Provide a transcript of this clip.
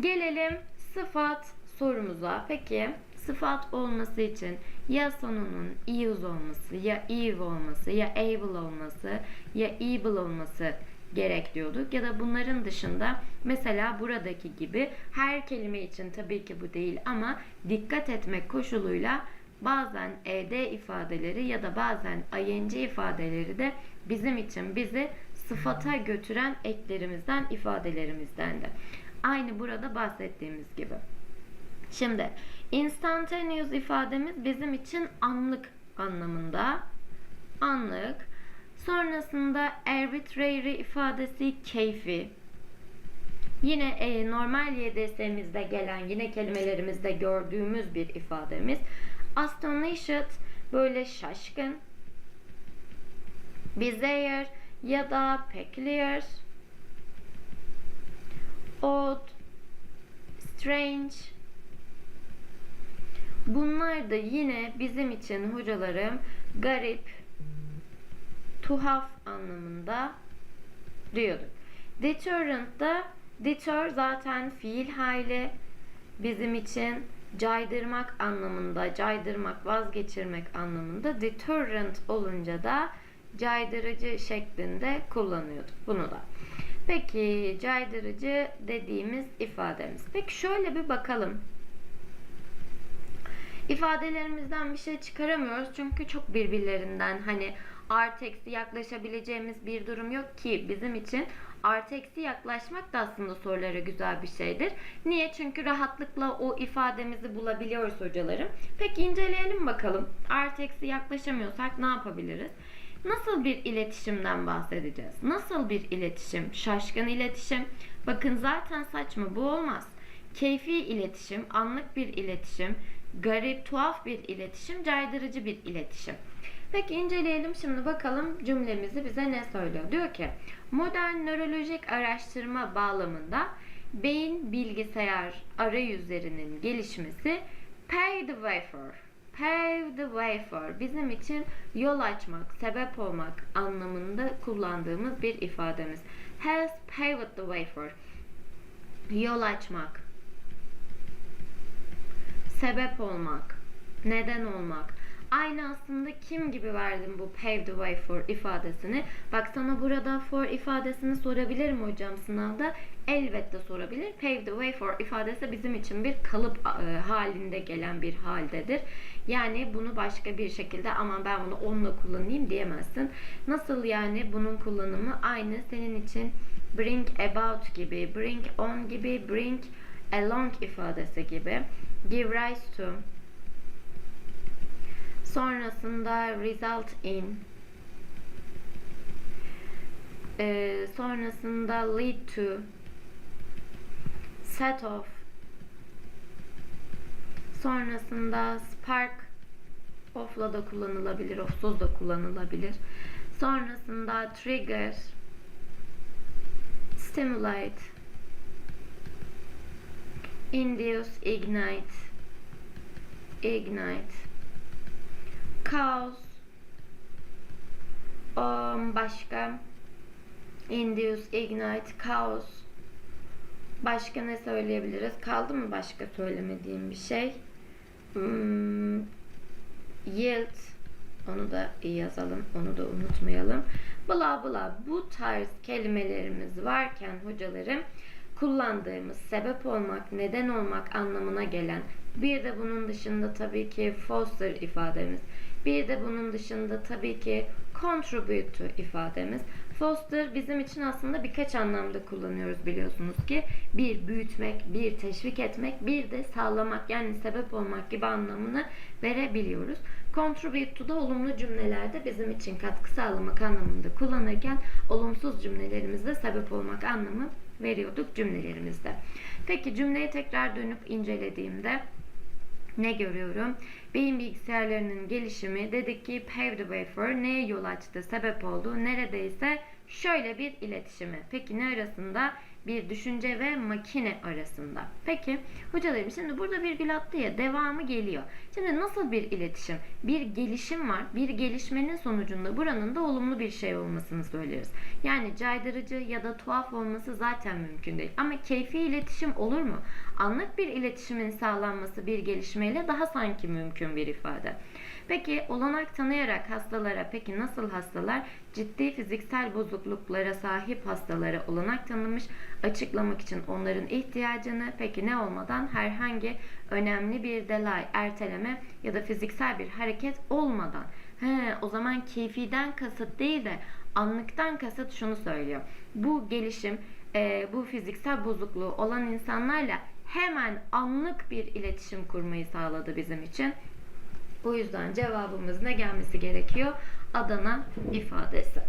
Gelelim sıfat sorumuza. Peki sıfat olması için ya sonunun use olması, ya eve olması, ya able olması, ya able olması gerek diyorduk. Ya da bunların dışında mesela buradaki gibi her kelime için tabii ki bu değil ama dikkat etmek koşuluyla bazen ed ifadeleri ya da bazen ing ifadeleri de bizim için bizi sıfata götüren eklerimizden, ifadelerimizden de. Aynı burada bahsettiğimiz gibi. Şimdi instantaneous ifademiz bizim için anlık anlamında. Anlık. Sonrasında arbitrary ifadesi keyfi. Yine e, normal YDS'mizde gelen yine kelimelerimizde gördüğümüz bir ifademiz. Astonished böyle şaşkın. Bizarre ya da peculiar. Odd, strange. Bunlar da yine bizim için hocalarım garip, tuhaf anlamında diyorduk. Deterrent da deter zaten fiil hali bizim için caydırmak anlamında, caydırmak, vazgeçirmek anlamında deterrent olunca da caydırıcı şeklinde kullanıyorduk bunu da. Peki caydırıcı dediğimiz ifademiz. Peki şöyle bir bakalım. İfadelerimizden bir şey çıkaramıyoruz çünkü çok birbirlerinden hani artı eksi yaklaşabileceğimiz bir durum yok ki bizim için artı eksi yaklaşmak da aslında sorulara güzel bir şeydir. Niye? Çünkü rahatlıkla o ifademizi bulabiliyoruz hocalarım. Peki inceleyelim bakalım. Artı eksi yaklaşamıyorsak ne yapabiliriz? Nasıl bir iletişimden bahsedeceğiz? Nasıl bir iletişim? Şaşkın iletişim. Bakın zaten saçma bu olmaz. Keyfi iletişim, anlık bir iletişim, garip, tuhaf bir iletişim, caydırıcı bir iletişim. Peki inceleyelim şimdi bakalım cümlemizi bize ne söylüyor. Diyor ki modern nörolojik araştırma bağlamında beyin bilgisayar arayüzlerinin gelişmesi pave the way for pave the way for bizim için yol açmak, sebep olmak anlamında kullandığımız bir ifademiz. Has paved the way for yol açmak, sebep olmak, neden olmak. Aynı aslında kim gibi verdim bu pave the way for ifadesini. Bak sana burada for ifadesini sorabilirim hocam sınavda. Elbette sorabilir. Pave the way for ifadesi bizim için bir kalıp e, halinde gelen bir haldedir. Yani bunu başka bir şekilde aman ben bunu onunla kullanayım diyemezsin. Nasıl yani bunun kullanımı aynı senin için bring about gibi, bring on gibi, bring along ifadesi gibi. Give rise to sonrasında result in. Ee, sonrasında lead to. Set off sonrasında spark off'la da kullanılabilir off'suz da kullanılabilir. Sonrasında trigger. Stimulate. İnduce ignite. İgnite Chaos. Um, başka. Induce, ignite, chaos. Başka ne söyleyebiliriz? Kaldı mı başka söylemediğim bir şey? Hmm, yield. Onu da yazalım. Onu da unutmayalım. Bla bla. Bu tarz kelimelerimiz varken hocalarım kullandığımız sebep olmak, neden olmak anlamına gelen bir de bunun dışında tabii ki foster ifademiz. Bir de bunun dışında tabii ki contribute ifademiz. Foster bizim için aslında birkaç anlamda kullanıyoruz biliyorsunuz ki. Bir büyütmek, bir teşvik etmek, bir de sağlamak yani sebep olmak gibi anlamını verebiliyoruz. Contribute to da olumlu cümlelerde bizim için katkı sağlamak anlamında kullanırken olumsuz cümlelerimizde sebep olmak anlamı veriyorduk cümlelerimizde. Peki cümleyi tekrar dönüp incelediğimde ne görüyorum? Beyin bilgisayarlarının gelişimi dedik ki pave the way for neye yol açtı, sebep oldu? Neredeyse şöyle bir iletişimi. Peki ne arasında? Bir düşünce ve makine arasında. Peki hocalarım şimdi burada virgül attı ya devamı geliyor. Şimdi nasıl bir iletişim? Bir gelişim var. Bir gelişmenin sonucunda buranın da olumlu bir şey olmasını söyleriz. Yani caydırıcı ya da tuhaf olması zaten mümkün değil. Ama keyfi iletişim olur mu? Anlık bir iletişimin sağlanması bir gelişmeyle daha sanki mümkün bir ifade. Peki olanak tanıyarak hastalara peki nasıl hastalar ciddi fiziksel bozukluklara sahip hastalara olanak tanımış açıklamak için onların ihtiyacını peki ne olmadan herhangi önemli bir delay erteleme ya da fiziksel bir hareket olmadan he, o zaman keyfiden kasıt değil de anlıktan kasıt şunu söylüyor. Bu gelişim e, bu fiziksel bozukluğu olan insanlarla hemen anlık bir iletişim kurmayı sağladı bizim için. O yüzden cevabımız ne gelmesi gerekiyor? Adana ifadesi.